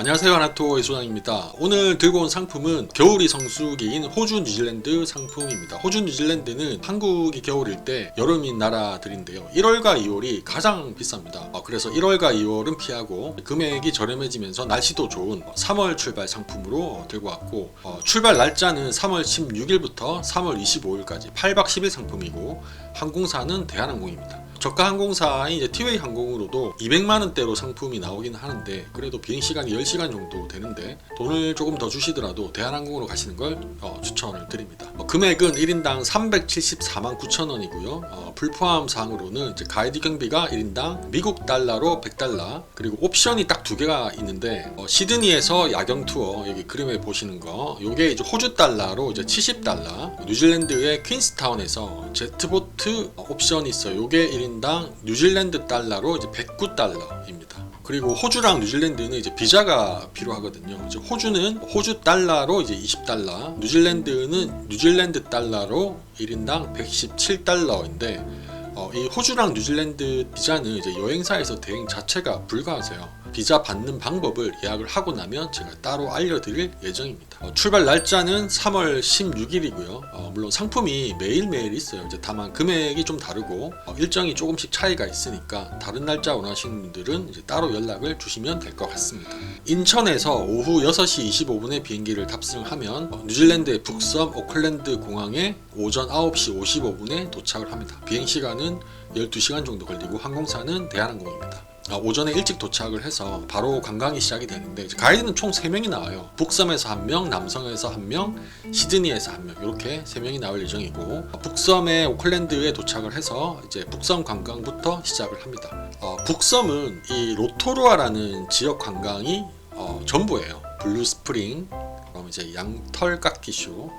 안녕하세요 하나토의 소장입니다. 오늘 들고 온 상품은 겨울이 성수기인 호주 뉴질랜드 상품입니다. 호주 뉴질랜드는 한국이 겨울일 때 여름인 나라들인데요. 1월과 2월이 가장 비쌉니다. 어, 그래서 1월과 2월은 피하고 금액이 저렴해지면서 날씨도 좋은 3월 출발 상품으로 들고 왔고 어, 출발 날짜는 3월 16일부터 3월 25일까지 8박 10일 상품이고 항공사는 대한항공입니다. 저가 항공사인 이제 티웨이 항공으로도 200만 원대로 상품이 나오긴 하는데 그래도 비행 시간이 10시간 정도 되는데 돈을 조금 더 주시더라도 대한항공으로 가시는 걸 어, 추천을 드립니다. 어, 금액은 1인당 374만 9천 원이고요. 어, 불포함 사항으로는 이제 가이드 경비가 1인당 미국 달러로 100달러 그리고 옵션이 딱 두 개가 있는데 어, 시드니에서 야경 투어 여기 그림에 보시는 거 요게 이제 호주 달러로 이제 70달러 뉴질랜드의 퀸스타운에서 제트보트 옵션이 있어요. 요게 1인 당 뉴질랜드 달러로 이제 109달러입니다. 그리고 호주랑 뉴질랜드는 이제 비자가 필요하거든요. 이제 호주는 호주 달러로 이제 20달러, 뉴질랜드는 뉴질랜드 달러로 1인당 117달러인데 어, 이 호주랑 뉴질랜드 비자는 이제 여행사에서 대행 자체가 불가하세요. 비자 받는 방법을 예약을 하고 나면 제가 따로 알려드릴 예정입니다. 어, 출발 날짜는 3월 16일이고요. 어, 물론 상품이 매일매일 있어요. 이제 다만 금액이 좀 다르고 어, 일정이 조금씩 차이가 있으니까 다른 날짜 원하시는 분들은 이제 따로 연락을 주시면 될 것 같습니다. 인천에서 오후 6시 25분에 비행기를 탑승하면 어, 뉴질랜드의 북섬 오클랜드 공항에 오전 9시 55분에 도착을 합니다. 비행 시간은 12시간 정도 걸리고 항공사는 대한항공입니다. 아, 오전에 일찍 도착을 해서 바로 관광이 시작이 되는데 가이드는 총 3명이 나와요. 북섬에서 1명, 남섬에서 1명, 시드니에서 1명 이렇게 3명이 나올 예정이고 북섬의 오클랜드에 도착을 해서 이제 북섬 관광부터 시작을 합니다. 어, 북섬은 이 로토루아라는 지역 관광이 어, 전부예요. 블루 스프링, 그럼 이제 양털 깎기쇼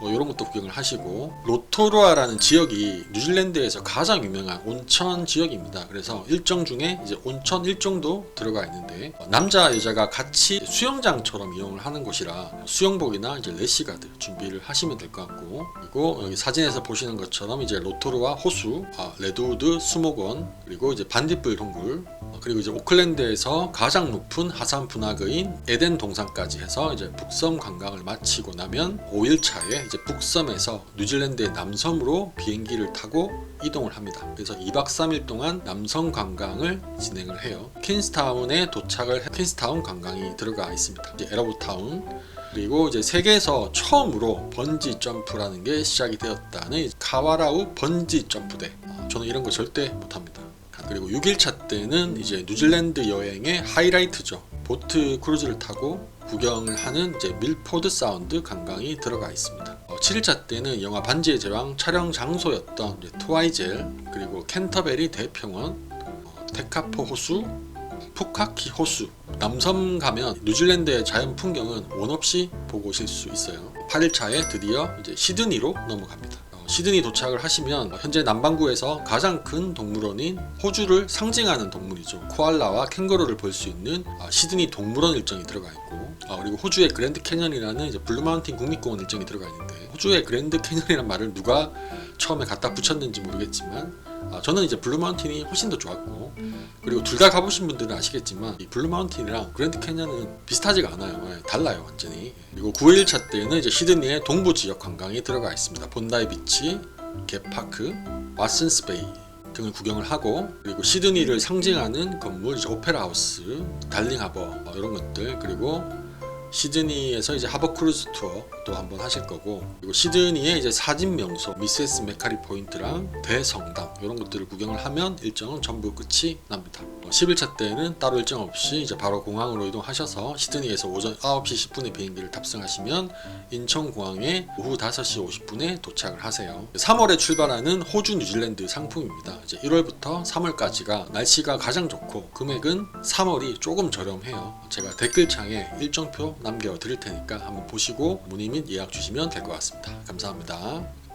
뭐 이런 것도 구경을 하시고 로토루아라는 지역이 뉴질랜드에서 가장 유명한 온천 지역입니다. 그래서 일정 중에 이제 온천 일정도 들어가 있는데 어, 남자 여자가 같이 수영장처럼 이용을 하는 곳이라 수영복이나 이제 래시가드 준비를 하시면 될 것 같고 그리고 여기 사진에서 보시는 것처럼 이제 로토루아 호수, 아, 레드우드 수목원 그리고 이제 반딧불 동굴 어, 그리고 이제 오클랜드에서 가장 높은 하산 분화구인 에덴 동산까지 해서 이제 북섬 관광을 마치고 나면 5일 차에 이제 북섬에서 뉴질랜드의 남섬으로 비행기를 타고 이동을 합니다. 그래서 2박 3일 동안 남섬 관광을 진행을 해요. 퀸스타운에 도착을 해 퀸스타운 관광이 들어가 있습니다. 이제 에러브타운 그리고 이제 세계에서 처음으로 번지 점프라는 게 시작이 되었다는 카와라우 번지 점프대. 어, 저는 이런 거 절대 못합니다. 그리고 6일차 때는 이제 뉴질랜드 여행의 하이라이트죠. 보트 크루즈를 타고 구경을 하는 이제 밀포드 사운드 관광이 들어가 있습니다. 어, 7일차 때는 영화 반지의 제왕 촬영 장소였던 트와이젤 그리고 캔터베리 대평원 어, 테카포 호수 푸카키 호수 남섬 가면 뉴질랜드의 자연 풍경은 원 없이 보고 오실 수 있어요. 8일차에 드디어 이제 시드니로 넘어갑니다. 어, 시드니 도착을 하시면 현재 남반구에서 가장 큰 동물원인 호주를 상징하는 동물이죠. 코알라와 캥거루를 볼 수 있는 아, 시드니 동물원 일정이 들어가 있고 아, 그리고 호주의 그랜드 캐년이라는 블루마운틴 국립공원 일정이 들어가 있는데 호주의 그랜드 캐년이라는 말을 누가 처음에 갖다 붙였는지 모르겠지만 아, 저는 이제 블루마운틴이 훨씬 더 좋았고 그리고 둘 다 가보신 분들은 아시겠지만 이 블루마운틴이랑 그랜드 캐년은 비슷하지가 않아요. 예, 달라요 완전히. 그리고 9일차 때는 이제 시드니의 동부 지역 관광이 들어가 있습니다. 본다이 비치, 겟파크, 왓슨스 베이 등을 구경을 하고 그리고 시드니를 상징하는 건물 오페라 하우스, 달링 하버 뭐 이런 것들 그리고 시드니에서 이제 하버 크루즈 투어 도 한번 하실 거고 그리고 시드니의 이제 사진 명소 미세스 메카리 포인트랑 대성당 이런 것들을 구경을 하면 일정은 전부 끝이 납니다. 어, 10일차 때는 따로 일정 없이 이제 바로 공항으로 이동하셔서 시드니에서 오전 9시 10분에 비행기를 탑승하시면 인천공항에 오후 5시 50분에 도착을 하세요. 3월에 출발하는 호주 뉴질랜드 상품입니다. 이제 1월부터 3월까지가 날씨가 가장 좋고 금액은 3월이 조금 저렴해요. 제가 댓글창에 일정표 남겨 드릴 테니까 한번 보시고 문의 및 예약 주시면 될 것 같습니다. 감사합니다.